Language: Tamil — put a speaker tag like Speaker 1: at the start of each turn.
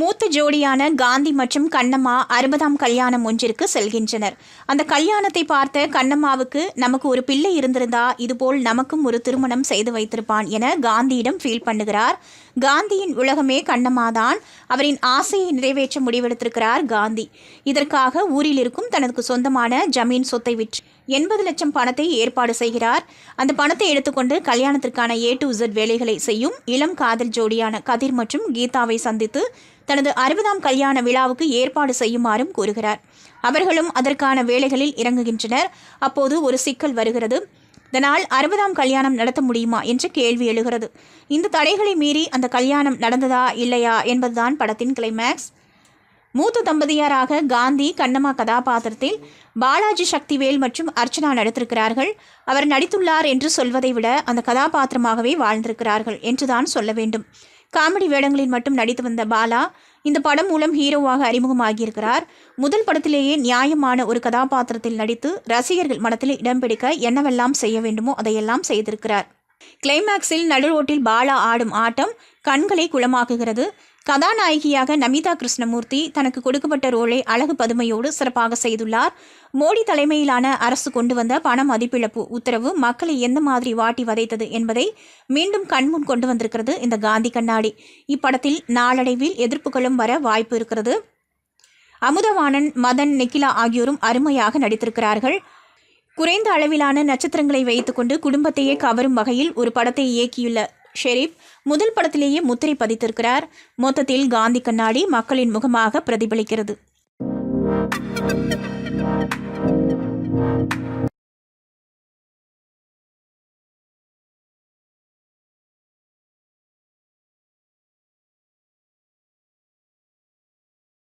Speaker 1: மூத்த ஜோடியான காந்தி மற்றும் கண்ணம்மா அறுபதாம் கல்யாணம் ஒன்றிற்கு செல்கின்றனர். அந்த கல்யாணத்தை பார்த்த கண்ணம்மாவுக்கு நமக்கு ஒரு பிள்ளை இருந்திருந்தா இதுபோல் நமக்கும் ஒரு திருமணம் செய்து வைத்திருப்பான் என காந்தியிடம் ஃபீல் பண்ணுகிறார். காந்தியின் உலகமே கண்ணம்மாதான். அவரின் ஆசையை நிறைவேற்ற முடிவெடுத்திருக்கிறார் காந்தி. இதற்காக ஊரில் இருக்கும் தனக்கு சொந்தமான ஜமீன் சொத்தை விற்று எண்பது லட்சம் பணத்தை ஏற்பாடு செய்கிறார். அந்த பணத்தை எடுத்துக்கொண்டு கல்யாணத்திற்கான ஏ டு இசட் வேலைகளை செய்யும் இளம் காதல் ஜோடியான கதிர் மற்றும் கீதாவை சந்தித்து தனது அறுபதாம் கல்யாண விழாவுக்கு ஏற்பாடு செய்யுமாறும் கூறுகிறார். அவர்களும் அதற்கான வேலைகளில் இறங்குகின்றனர். அப்போது ஒரு சிக்கல் வருகிறது. இதனால் அறுபதாம் கல்யாணம் நடத்த முடியுமா என்ற கேள்வி எழுகிறது. இந்த தடைகளை மீறி அந்த கல்யாணம் நடந்ததா இல்லையா என்பதுதான் படத்தின் கிளைமேக்ஸ் மூத்த தம்பதியாராக காந்தி கண்ணம்மா கதாபாத்திரத்தில் பாலாஜி சக்திவேல் மற்றும் அர்ச்சனா நடித்திருக்கிறார்கள். அவர் நடித்துள்ளார் என்று சொல்வதை விட அந்த கதாபாத்திரமாகவே வாழ்ந்திருக்கிறார்கள் என்றுதான் சொல்ல வேண்டும். காமெடி வேடங்களில் மட்டும் நடித்து வந்த பாலா இந்த படம் மூலம் ஹீரோவாக அறிமுகமாகியிருக்கிறார். முதல் படத்திலேயே நியாயமான ஒரு கதாபாத்திரத்தில் நடித்து ரசிகர்கள் மனத்தில் இடம் பிடிக்க என்னவெல்லாம் செய்ய வேண்டுமோ அதையெல்லாம் செய்திருக்கிறார். கிளைமேக்ஸில் நடுரோட்டில் பாலா ஆடும் ஆட்டம் கண்களை குளமாக்குகிறது. கதாநாயகியாக நமிதா கிருஷ்ணமூர்த்தி தனக்கு கொடுக்கப்பட்ட ரோலை அழகு பதுமையோடு சிறப்பாக செய்துள்ளார். மோடி தலைமையிலான அரசு கொண்டு வந்த பண மதிப்பிழப்பு உத்தரவு மக்களை எந்த மாதிரி வாட்டி வதைத்தது என்பதை மீண்டும் கண்முன் கொண்டு வந்திருக்கிறது இந்த காந்தி கண்ணாடி. இப்படத்தில் நாளடைவில் எதிர்ப்புகளும் வர வாய்ப்பு இருக்கிறது. அமுதவாணன் மதன் நிக்கிலா ஆகியோரும் அருமையாக நடித்திருக்கிறார்கள். குறைந்த அளவிலான நட்சத்திரங்களை வைத்துக்கொண்டு குடும்பத்தையே கவரும் வகையில் ஒரு படத்தை இயக்கியுள்ள ஷெரீப் முதல் படத்திலேயே முத்திரை பதித்திருக்கிறார். மொத்தத்தில் காந்தி கண்ணாடி மக்களின் முகமாக பிரதிபலிக்கிறது.